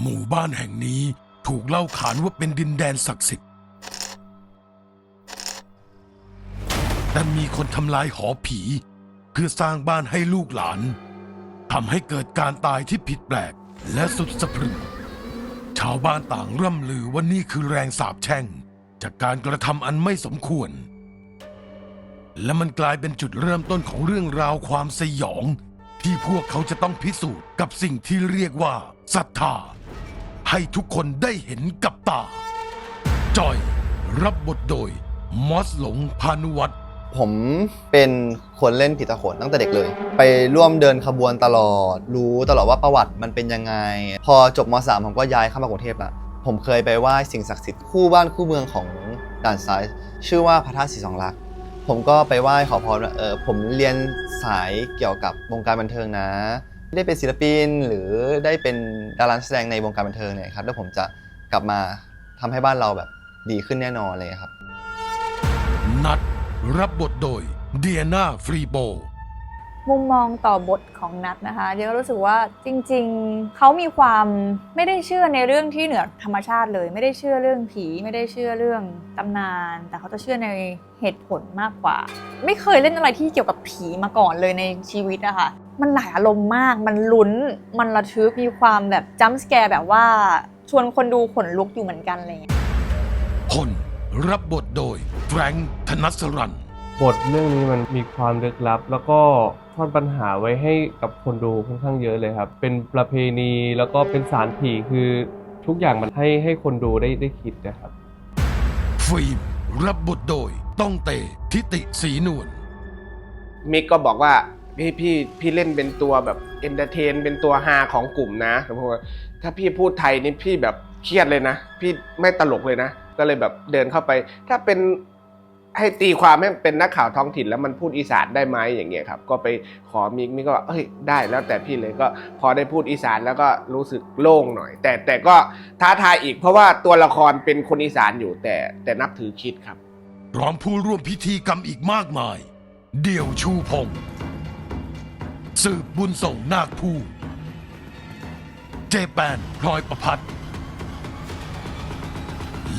หมู่บ้านแห่งนี้ถูกเล่าขานว่าเป็นดินแดนศักดิ์สิทธิ์แต่มีคนทำลายหอผี เพื่อสร้างบ้านให้ลูกหลานทำให้เกิดการตายที่ผิดแปลกและสุดสะพรึงชาวบ้านต่างร่ำลือว่านี่คือแรงสาปแช่ง จากการกระทำอันไม่สมควร และมันกลายเป็นจุดเริ่มต้นของเรื่องราวความสยอง ที่พวกเขาจะต้องพิสูจน์กับสิ่งที่เรียกว่าศรัทธา ให้ทุกคนได้เห็นกับตา จอยรับบทโดย มอสหลงพานุวัตรผมเป็นคนเล่นผีตะโขนตั้งแต่เด็กเลย ไปร่วมเดินขบวนตลอด รู้ตลอดว่าประวัติมันเป็นยังไง พอจบม .3 ผมก็ย้ายเข้ามากรุงเทพละผมเคยไปไหว้สิ่งศักดิ์สิทธิ์คู่บ้านคู่เมืองของด่านซ้ายชื่อว่าพระธาตุศรีสองลักษณ์ผมก็ไปไหว้ขอพรว่าเออผมเรียนสายเกี่ยวกับวงการบันเทิงนะ ได้เป็นศิลปินหรือได้เป็น ดารานักแสดงในวงการบันเทิงเนี่ยครับแล้วผมจะกลับมาทำให้บ้านเราแบบดีขึ้นแน่นอนเลยครับ นัดรับบทโดยเดียนาฟรีโบ มุมมองต่อบทของนัทนะคะเดี๋ยวก็รู้สึกว่าจริง ๆเขามีความไม่ได้เชื่อในเรื่องที่เหนือธรรมชาติเลย ไม่ได้เชื่อเรื่องผี ไม่ได้เชื่อเรื่องตำนาน แต่เขาจะเชื่อในเหตุผลมากกว่า ไม่เคยเล่นอะไรที่เกี่ยวกับผีมาก่อนเลยในชีวิตอะค่ะมันหลายอารมณ์มาก มันลุ้น มันระทึกมีความแบบจัมป์สแกร์แบบว่าชวนคนดูขนลุกอยู่เหมือนกันอะไรอย่างเลยพลรับบทโดยแฟรงค์ธนสรันบทเรื่องนี้มันมีความลึกลับแล้วก็ซ่ อนปัญหาไว้ให้กับคนดูค่อนข้างเยอะเลยครับ เป็นประเพณีแล้วก็เป็นสารผีคือทุกอย่างมันให้ให้คนดูได้ได้คิดนะครับฟิล์มรับบทโดยต้องเตทิติศรีนวลมิกก็บอกว่าพี่พี่พี่เล่นเป็นตัวแบบเอนเตอร์เทนเป็นตัวฮาของกลุ่มนะผมบอกว่าถ้าพี่พูดไทยนี่พี่แบบเครียดเลยนะ พี่ไม่ตลกเลยนะ ก็เลยแบบเดินเข้าไป ถ้าเป็น ให้ตีความให้เป็นนักข่าวท้องถิ่นแล้วมันพูดอีสานได้ไหมอย่างเงี้ยครับก็ไปขอมิกมิกก็เอ้ยได้แล้วแต่พี่เลยก็พอได้พูดอีสานแล้วก็รู้สึกโล่งหน่อย แต่แต่ก็ท้าทายอีกเพราะว่าตัวละครเป็นคนอีสานอยู่แต่แต่นับถือคิดครับ พร้อมผู้ร่วมพิธีกรรมอีกมากมาย เดี่ยวชูพงศ์สืบบุญส่งนาคผู้ เจแปนพลอยประพัด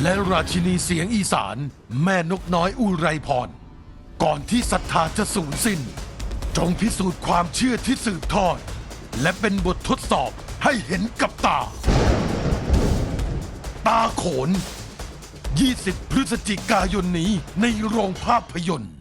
และราชินีเสียงอีสาน แม่นกน้อยอุไรพร ก่อนที่ศรัทธาจะสูญสิ้น จงพิสูจน์ความเชื่อที่สืบทอด และเป็นบททดสอบให้เห็นกับตา ตาโขน 20 พฤศจิกายนนี้ในโรงภาพยนตร์